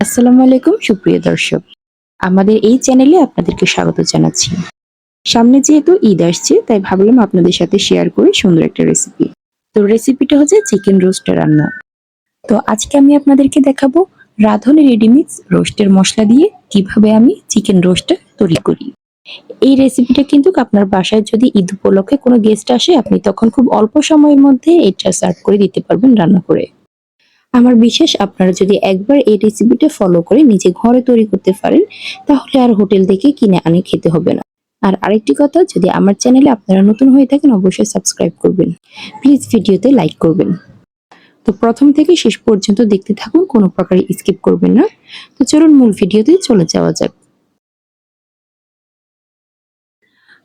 আসসালামু আলাইকুম, সুপ্রিয় দর্শক। আমাদের এই চ্যানেলে আপনাদেরকে স্বাগত জানাচ্ছি। সামনে যেহেতু ঈদ আসছে, তাই ভাবলাম আপনাদের সাথে শেয়ার করি সুন্দর একটা রেসিপি তো রেসিপিটা হচ্ছে চিকেন রোস্ট রান্না। তো আজকে আমি আপনাদেরকে দেখাবো রাঁধুনি রেডিমিক্স রোস্টের মশলা দিয়ে কীভাবে আমি চিকেন রোস্টটা তৈরি করি। এই রেসিপিটা কিন্তু আপনার বাসায় যদি ঈদ উপলক্ষে কোনো গেস্ট আসে, আপনি তখন খুব অল্প সময়ের মধ্যে এটা সার্ভ করে দিতে পারবেন রান্না করে। আমার বিশেষ আপনারা যদি একবার এই রেসিপিটা ফলো করে নিজে ঘরে তৈরি করতে পারেন, তাহলে আর হোটেল থেকে কিনে আনে খেতে হবে না। আর আরেকটি কথা, যদি আমার চ্যানেলে আপনারা নতুন হয়ে থাকেন, অবশ্যই সাবস্ক্রাইব করবেন। প্লিজ ভিডিওতে লাইক করবেন। তো প্রথম থেকে শেষ পর্যন্ত দেখতে থাকুন, কোনো প্রকারে স্কিপ করবেন না। তো চলুন মূল ভিডিওতে চলে যাওয়া যাক।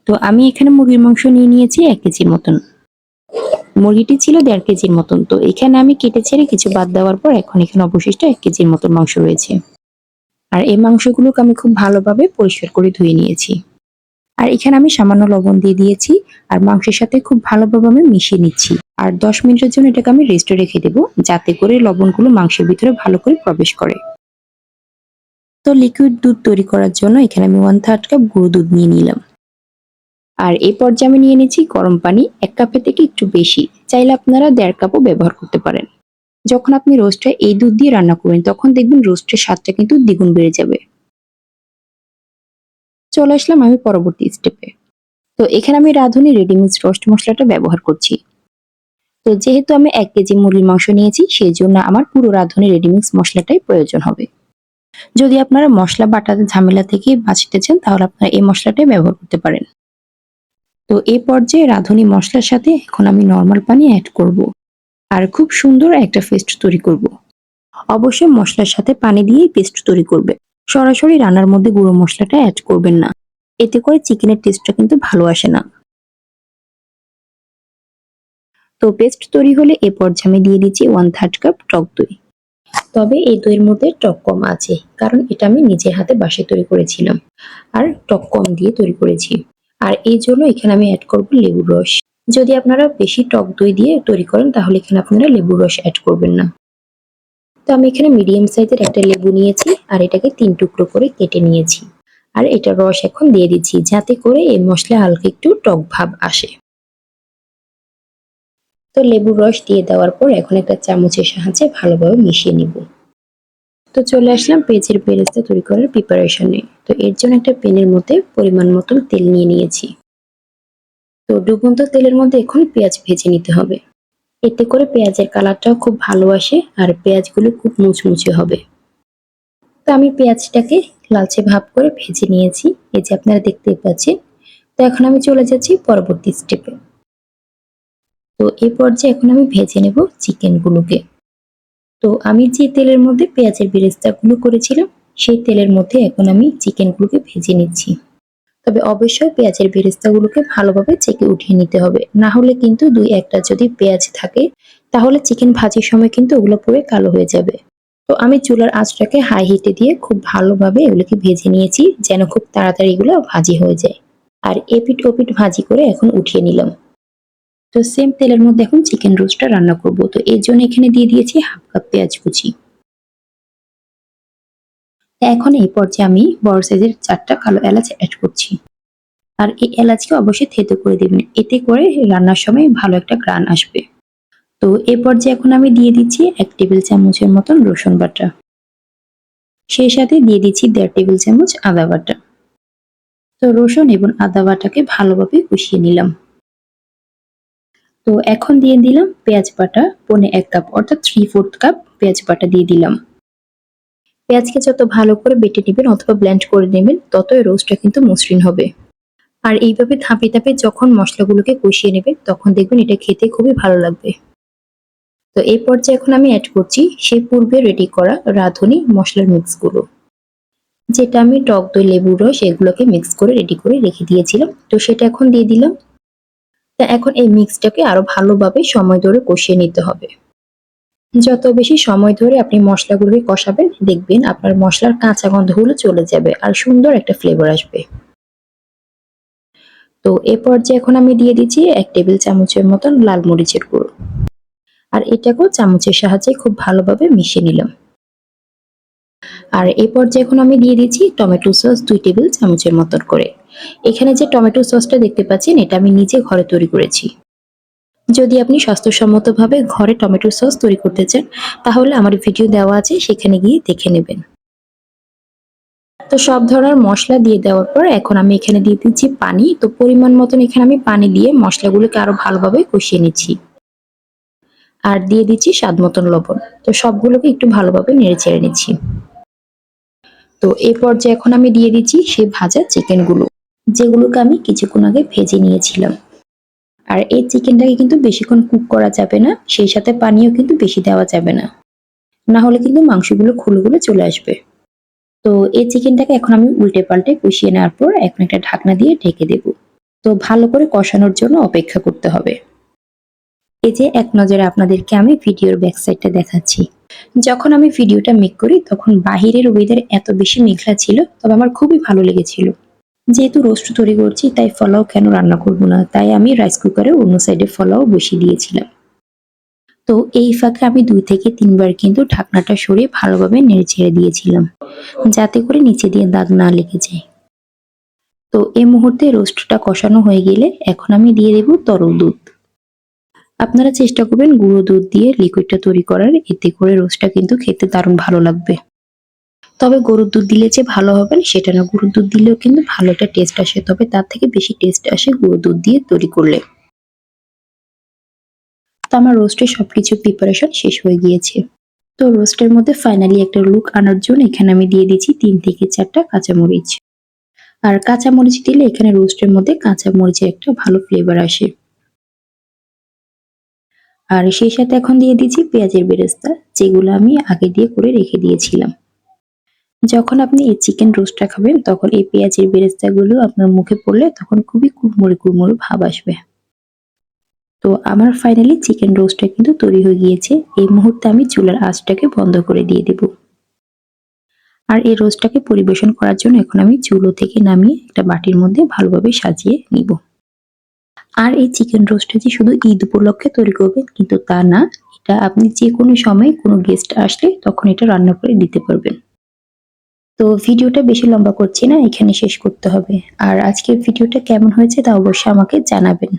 তো আমি এখানে মুরগির মাংস নিয়ে নিয়েছি এক কেজির মতন। মুরগিটি ছিল দেড় কেজির মতন। তো এখানে আমি কেটে ছেড়ে কিছু বাদ দেওয়ার পর এখন এখানে অবশিষ্ট এক কেজির মতন মাংস রয়েছে। আর এই মাংসগুলোকে আমি খুব ভালোভাবে পরিষ্কার করে ধুয়ে নিয়েছি। আর এখানে আমি সামান্য লবণ দিয়ে দিয়েছি আর মাংসের সাথে খুব ভালোভাবে আমি মিশিয়ে নিচ্ছি। আর দশ মিনিটের জন্য এটাকে আমি রেস্টে রেখে দেবো যাতে করে লবণগুলো মাংসের ভিতরে ভালো করে প্রবেশ করে। তো লিকুইড দুধ তৈরি করার জন্য এখানে আমি ওয়ান থার্ড কাপ গুঁড়ো দুধ নিয়ে নিলাম। আর এই পর্যায়ে আমি নিয়ে নিচ্ছি গরম পানি, এক কাপের থেকে একটু বেশি। চাইলে আপনারা দেড় কাপও ব্যবহার করতে পারেন। যখন আপনি রোস্টটা এই দুধ দিয়ে রান্না করবেন, তখন দেখবেন রোস্টের স্বাদটা কিন্তু দ্বিগুণ বেড়ে যাবে। চলে আসলাম আমি পরবর্তী স্টেপে তো এখানে আমি রাঁধুনি রেডিমিক্স রোস্ট মশলাটা ব্যবহার করছি। তো যেহেতু আমি এক কেজি মুরগির মাংস নিয়েছি সেই জন্য আমার পুরো রাঁধুনি রেডিমিক্স মশলাটাই প্রয়োজন হবে। যদি আপনারা মশলা বাটাতে ঝামেলা থেকে বাঁচতে চান, তাহলে আপনারা এই মশলাটাই ব্যবহার করতে পারেন। তো এ পর্যায়ে রাঁধুনি মশলার সাথে এখন আমি নর্মাল পানি অ্যাড করব। আর খুব সুন্দর একটা পেস্ট তৈরি করব। অবশ্যই মশলার সাথে পানি দিয়েই পেস্ট তৈরি করবে। সরাসরি রান্নার মধ্যে গুঁড়ো মশলাটা অ্যাড করবেন না। এতে করে চিকেনের টেস্টটা কিন্তু ভালো আসে না। তো পেস্ট তৈরি হলে এ পর্যায়ে আমি দিয়ে দিচ্ছি ওয়ান থার্ড কাপ টক দই। তবে এই দইয়ের মধ্যে টক কম আছে, কারণ এটা আমি নিজের হাতে বাসে তৈরি করেছিলাম। আর টক কম দিয়ে তৈরি করেছি। আর এই জন্য এখানে আমি অ্যাড করব লেবুর রস। যদি আপনারা বেশি টক দই দিয়ে তৈরি করেন, তাহলে এখানে আপনারা লেবুর রস অ্যাড করবেন না। তো আমি এখানে মিডিয়াম সাইজের একটা লেবু নিয়েছি, আর এটাকে তিন টুকরো করে কেটে নিয়েছি। আর এটা রস এখন দিয়ে দিচ্ছি, যাতে করে এই মশলা হালকা একটু টক ভাব আসে। তো লেবুর রস দিয়ে দেওয়ার পর এখন একটা চামচের সাহায্যে ভালোভাবে মিশিয়ে নিব। তো চলে আসলাম পেঁয়াজের বেরেস্তা তৈরি করার প্রিপারেশনে তো এর জন্য একটা পেনের মধ্যে পরিমাণ মতন তেল নিয়ে নিয়েছি। তো ডুবন্ত তেলের মধ্যে এখন পেঁয়াজ ভেজে নিতে হবে। এতে করে পেঁয়াজের কালারটাও খুব ভালো আসে আর পেঁয়াজগুলো খুব মুচমুচে হবে। তো আমি পেঁয়াজটাকে লালচে ভাব করে ভেজে নিয়েছি। এই যে আপনারা দেখতে পাচ্ছেন। তো এখন আমি চলে যাচ্ছি পরবর্তী স্টেপে তো এই পর্যায়ে এখন আমি ভেজে নেব চিকেনগুলোকে তো আমি যে তেলের মধ্যে পেঁয়াজের বেরেস্তাগুলো করেছিলাম, সেই তেলের মধ্যে এখন আমি চিকেনগুলোকে ভেজে নিচ্ছি। তবে অবশ্যই পেঁয়াজের বেরেস্তাগুলোকে ভালোভাবে চেকে উঠিয়ে নিতে হবে। না হলে কিন্তু দুই একটা যদি পেঁয়াজ থাকে, তাহলে চিকেন ভাজির সময় কিন্তু ওগুলো পুরো কালো হয়ে যাবে। তো আমি চুলার আঁচটাকে হাই হিটে দিয়ে খুব ভালোভাবে এগুলোকে ভেজে নিয়েছি, যেন খুব তাড়াতাড়ি এগুলো ভাজি হয়ে যায়। আর এপিট ওপিট ভাজি করে এখন উঠিয়ে নিলাম। তো সেম তেলের মধ্যে এখন চিকেন রোস্টটা রান্না করব। তো এর জন্য এখানে দিয়ে দিয়েছি হাফ কাপ পেঁয়াজ কুচি। এখন এই পর্যায়ে আমি বড় সাইজের চারটা কালো এলাচ অ্যাড করছি। আর এই এলাচকে অবশ্যই থেতো করে দেবেন। এতে করে রান্নার সময় ভালো একটা গ্রান আসবে। তো এই পর্যায়ে এখন আমি দিয়ে দিচ্ছি এক টেবিল চামচের মতন রসুন বাটা। সেই সাথে দিয়ে দিচ্ছি দেড় টেবিল চামচ আদা বাটা। তো রসুন এবং আদা বাটাকে ভালোভাবে কষিয়ে নিলাম। তো এখন দিয়ে দিলাম পেঁয়াজ বাটা, পনে এক কাপ, অর্থাৎ থ্রি ফোর্থ কাপ পেঁয়াজ বাটা দিয়ে দিলাম। পেঁয়াজকে যত ভালো করে বেটে নেবেন অথবা ব্ল্যান্ড করে নেবেন, ততই রোস্টটা কিন্তু মসৃণ হবে। আর এইভাবে ধাপে ধাপে যখন মশলাগুলোকে কষিয়ে নেবে তখন দেখবেন এটা খেতে খুবই ভালো লাগবে। তো এই পর্যায়ে এখন আমি অ্যাড করছি সেই পূর্বে রেডি করা রাঁধুনি মশলার মিক্সগুলো যেটা আমি টক দই, লেবুর রস, এগুলোকে মিক্স করে রেডি করে রেখে দিয়েছিলাম। তো সেটা এখন দিয়ে দিলাম। তা এখন এই মিক্সটাকে আরও ভালোভাবে সময় ধরে কষিয়ে নিতে হবে। যত বেশি সময় ধরে আপনি মশলাগুলোকে কষাবেন, দেখবেন আপনার মশলার কাঁচা গন্ধগুলো চলে যাবে আর সুন্দর একটা ফ্লেভার আসবে। তো এ পর্যায়ে এখন আমি দিয়ে দিচ্ছি এক টেবিল চামচের মতন লাল মরিচের গুঁড়ো। আর এটাকেও চামচের সাহায্যে খুব ভালোভাবে মিশিয়ে নিলাম। আর এই পর্যায়ে এখন আমি দিয়ে দিচ্ছি টমেটো সস দুই টেবিল চামচের মতন করে। এখানে যে টমেটো সসটা দেখতে পাচ্ছেন, এটা আমি নিজে ঘরে তৈরি করেছি। যদি আপনি স্বাস্থ্যসম্মতভাবে ঘরে টমেটো সস তৈরি করতে চান, তাহলে আমার ভিডিও দেওয়া আছে, সেখানে গিয়ে দেখে নেবেন। তো সব ধরনের মশলা দিয়ে দেওয়ার পর এখন আমি এখানে দিয়ে দিচ্ছি পানি। তো পরিমাণ মতন এখানে আমি পানি দিয়ে মশলাগুলোকে আরও ভালোভাবে কষিয়ে নিচ্ছি। আর দিয়ে দিচ্ছি স্বাদ মতন লবণ। তো সবগুলোকে একটু ভালোভাবে নেড়ে চেড়ে নিচ্ছি। তো এই পর্যায়ে এখন আমি দিয়ে দিচ্ছি সেই ভাজা চিকেনগুলো যেগুলোকে আমি কিছুক্ষণ আগে ভেজে নিয়েছিলাম। আর এই চিকেনটাকে কিন্তু বেশিক্ষণ কুক করা যাবে না, সেই সাথে পানিও কিন্তু বেশি দেওয়া যাবে না। না হলে কিন্তু মাংসগুলো খুলে খুলে চলে আসবে। তো এই চিকেনটাকে এখন আমি উল্টে পাল্টে কষিয়ে নেওয়ার পর এখন একটা ঢাকনা দিয়ে ঢেকে দেব। তো ভালো করে কষানোর জন্য অপেক্ষা করতে হবে। এই যে এক নজরে আপনাদেরকে আমি ভিডিওর ব্যাক সাইডটা দেখাচ্ছি। যখন আমি ভিডিওটা মেক করি, তখন বাহিরের ওয়েদার এত বেশি মেঘলা ছিল, তবে আমার খুবই ভালো লেগেছিল। যেহেতু রোস্ট তৈরি করছি, তাই ফলাও কেন রান্না করব না? তাই আমি রাইস কুকারে অন্য সাইডে ফলাও বসিয়ে দিয়েছিলাম। তো এই ফাঁকে আমি দুই থেকে তিনবার কিন্তু ঢাকনাটা সরিয়ে ভালোভাবে নেড়ে ছেড়ে দিয়েছিলাম, যাতে করে নিচে দিয়ে দাগ না লেগে যায়। তো এই মুহূর্তে রোস্টটা কষানো হয়ে গেলে এখন আমি দিয়ে দেব তরল দুধ। আপনারা চেষ্টা করবেন গুঁড়ো দুধ দিয়ে লিকুইডটা তৈরি করার, এতে করে রোস্টটা কিন্তু খেতে দারুণ ভালো লাগবে। তবে গরুর দুধ দিলে যে ভালো হবে না, সেটা না। গরুর দুধ দিলেও কিন্তু ভালো একটা টেস্ট আসে। তবে তার থেকে বেশি টেস্ট আসে গরুর দুধ দিয়ে তৈরি করলে। তো আমার রোস্টের সবকিছু প্রিপারেশন শেষ হয়ে গিয়েছে। তো রোস্টের মধ্যে ফাইনালি একটা লুক আনার জন্য এখানে আমি দিয়ে দিচ্ছি তিন থেকে চারটা কাঁচামরিচ। আর কাঁচামরিচ দিলে এখানে রোস্টের মধ্যে কাঁচামরিচের একটা ভালো ফ্লেভার আসে। আর সেই সাথে এখন দিয়ে দিচ্ছি পেঁয়াজের বেরেস্তা, যেগুলো আমি আগে দিয়ে করে রেখে দিয়েছিলাম। যখন আপনি এই চিকেন রোস্টটা খাবেন, তখন এই পেঁয়াজের বেরেস্তাগুলো আপনার মুখে পড়লে তখন খুবই কুড়মুড়ে কুড়মুড়ে ভাব আসবে। তো আমার ফাইনালি চিকেন রোস্টটা কিন্তু তৈরি হয়ে গিয়েছে। এই মুহূর্তে আমি চুলার আঁচটাকে বন্ধ করে দিয়ে দেব। আর এই রোস্টটাকে পরিবেশন করার জন্য এখন আমি চুলো থেকে নামিয়ে একটা বাটির মধ্যে ভালোভাবে সাজিয়ে নিব। আর এই চিকেন রোস্টটা যে শুধু ঈদ উপলক্ষে তৈরি করবেন, কিন্তু তা না, এটা আপনি যে কোনো সময় কোনো গেস্ট আসলে তখন এটা রান্না করে দিতে পারবেন। তো ভিডিওটা বেশি লম্বা করছি না, এখানে শেষ করতে হবে। আর আজকের ভিডিওটা কেমন হয়েছে তা অবশ্যই আমাকে জানাবেন।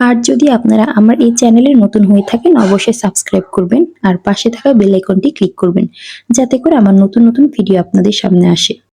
আর যদি আপনারা আমার এই চ্যানেলে নতুন হয়ে থাকেন, অবশ্যই সাবস্ক্রাইব করবেন আর পাশে থাকা বেল আইকনটি ক্লিক করবেন, যাতে করে আমার নতুন নতুন ভিডিও আপনাদের সামনে আসে।